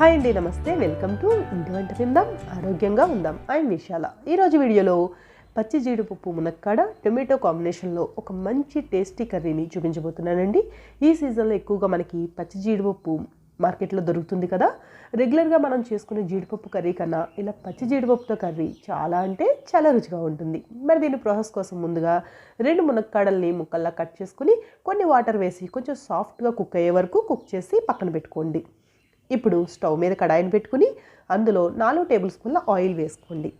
Hi అండి నమస్తే. Welcome to ఇంటి వంట తిందాం ఆరోగ్యంగా ఉందాం. ఐఎమ్ విశాల. ఈరోజు వీడియోలో పచ్చి జీడిపప్పు మునక్కాడ టొమాటో కాంబినేషన్లో ఒక మంచి టేస్టీ కర్రీని చూపించబోతున్నానండి. ఈ సీజన్లో ఎక్కువగా మనకి పచ్చి జీడిపప్పు మార్కెట్లో దొరుకుతుంది కదా. రెగ్యులర్గా మనం చేసుకునే జీడిపప్పు కర్రీ కన్నా ఇలా పచ్చి జీడిపప్పుతో కర్రీ చాలా అంటే చాలా రుచిగా ఉంటుంది. మరి దీని ప్రాసెస్ కోసం ముందుగా రెండు మునక్కాడల్ని ముక్కల్లా కట్ చేసుకుని కొన్ని వాటర్ వేసి కొంచెం సాఫ్ట్గా కుక్ అయ్యే వరకు కుక్ చేసి పక్కన పెట్టుకోండి. ఇప్పుడు స్టవ్ మీద కడాయిని పెట్టుకుని అందులో నాలుగు టేబుల్ స్పూన్ల ఆయిల్ వేసుకోండి.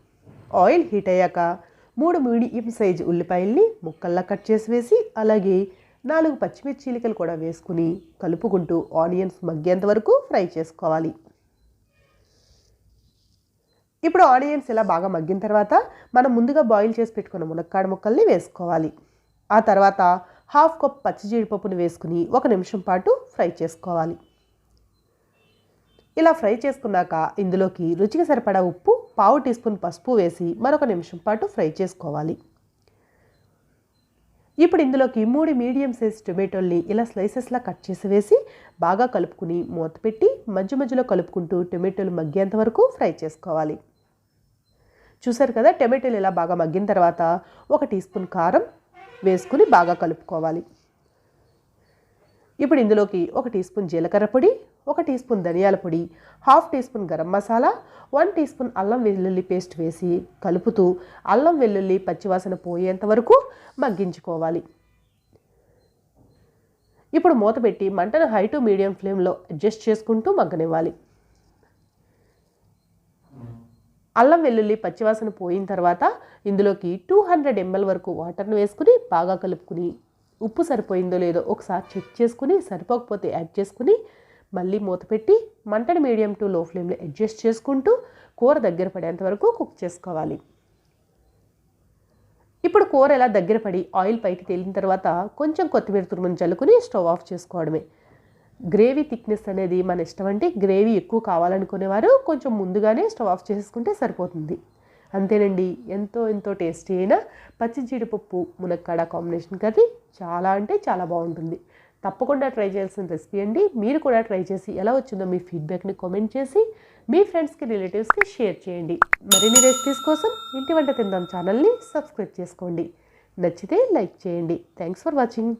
ఆయిల్ హీట్ అయ్యాక మూడు మీడియం సైజు ఉల్లిపాయల్ని ముక్కల్లా కట్ చేసి వేసి అలాగే నాలుగు పచ్చిమిర్చిలికలు కూడా వేసుకుని కలుపుకుంటూ ఆనియన్స్ మగ్గేంత వరకు ఫ్రై చేసుకోవాలి. ఇప్పుడు ఆనియన్స్ ఇలా బాగా మగ్గిన తర్వాత మనం ముందుగా బాయిల్ చేసి పెట్టుకున్న మునక్కాడ ముక్కల్ని వేసుకోవాలి. ఆ తర్వాత హాఫ్ కప్ పచ్చి జీడిపప్పుని వేసుకుని ఒక నిమిషం పాటు ఫ్రై చేసుకోవాలి. ఇలా ఫ్రై చేసుకున్నాక ఇందులోకి రుచికి సరిపడా ఉప్పు పావు టీ స్పూన్ పసుపు వేసి మరొక నిమిషం పాటు ఫ్రై చేసుకోవాలి. ఇప్పుడు ఇందులోకి మూడు మీడియం సైజ్ టొమాటోల్ని ఇలా స్లైసెస్లా కట్ చేసి వేసి బాగా కలుపుకుని మూత పెట్టి మధ్య మధ్యలో కలుపుకుంటూ టొమాటోలు మగ్గేంత వరకు ఫ్రై చేసుకోవాలి. చూసారు కదా టొమాటోలు ఇలా బాగా మగ్గిన తర్వాత ఒక టీ స్పూన్ కారం వేసుకుని బాగా కలుపుకోవాలి. ఇప్పుడు ఇందులోకి ఒక టీ స్పూన్ జీలకర్ర పొడి ఒక టీ స్పూన్ ధనియాల పొడి half teaspoon garam masala one teaspoon అల్లం వెల్లుల్లి పేస్ట్ వేసి కలుపుతూ అల్లం వెల్లుల్లి పచ్చివాసన పోయేంత వరకు మగ్గించుకోవాలి. ఇప్పుడు మూత పెట్టి మంటను హై టు మీడియం ఫ్లేమ్లో అడ్జస్ట్ చేసుకుంటూ మగ్గనివ్వాలి. అల్లం వెల్లుల్లి పచ్చివాసన పోయిన తర్వాత ఇందులోకి టూ హండ్రెడ్ ఎంఎల్ వరకు వాటర్ను వేసుకుని బాగా కలుపుకుని ఉప్పు సరిపోయిందో లేదో ఒకసారి చెక్ చేసుకుని సరిపోకపోతే యాడ్ చేసుకుని మళ్ళీ మూత పెట్టి మంటని మీడియం టు లో ఫ్లేమ్లో అడ్జస్ట్ చేసుకుంటూ కూర దగ్గర పడేంత వరకు కుక్ చేసుకోవాలి. ఇప్పుడు కూర ఎలా దగ్గర పడి ఆయిల్ పైకి తేలిన తర్వాత కొంచెం కొత్తిమీర తురుముని చల్లుకుని స్టవ్ ఆఫ్ చేసుకోవడమే. గ్రేవీ థిక్నెస్ అనేది మన ఇష్టం అంటే గ్రేవీ ఎక్కువ కావాలనుకునేవారు కొంచెం ముందుగానే స్టవ్ ఆఫ్ చేసుకుంటే సరిపోతుంది. అంతేనండి. ఎంతో ఎంతో టేస్టీ అయిన పచ్చి జీడిపప్పు మునక్కాడ కాంబినేషన్ కర్రీ చాలా అంటే చాలా బాగుంటుంది. తప్పకుండా ట్రై చేయాల్సిన రెసిపీ అండి. మీరు కూడా ట్రై చేసి ఎలా వచ్చిందో మీ ఫీడ్బ్యాక్ని కామెంట్ చేసి మీ ఫ్రెండ్స్కి రిలేటివ్స్కి షేర్ చేయండి. మరిన్ని రెసిపీస్ కోసం ఇంటి వంట తిందాం ఛానల్ని సబ్స్క్రైబ్ చేసుకోండి. నచ్చితే లైక్ చేయండి. Thanks for watching.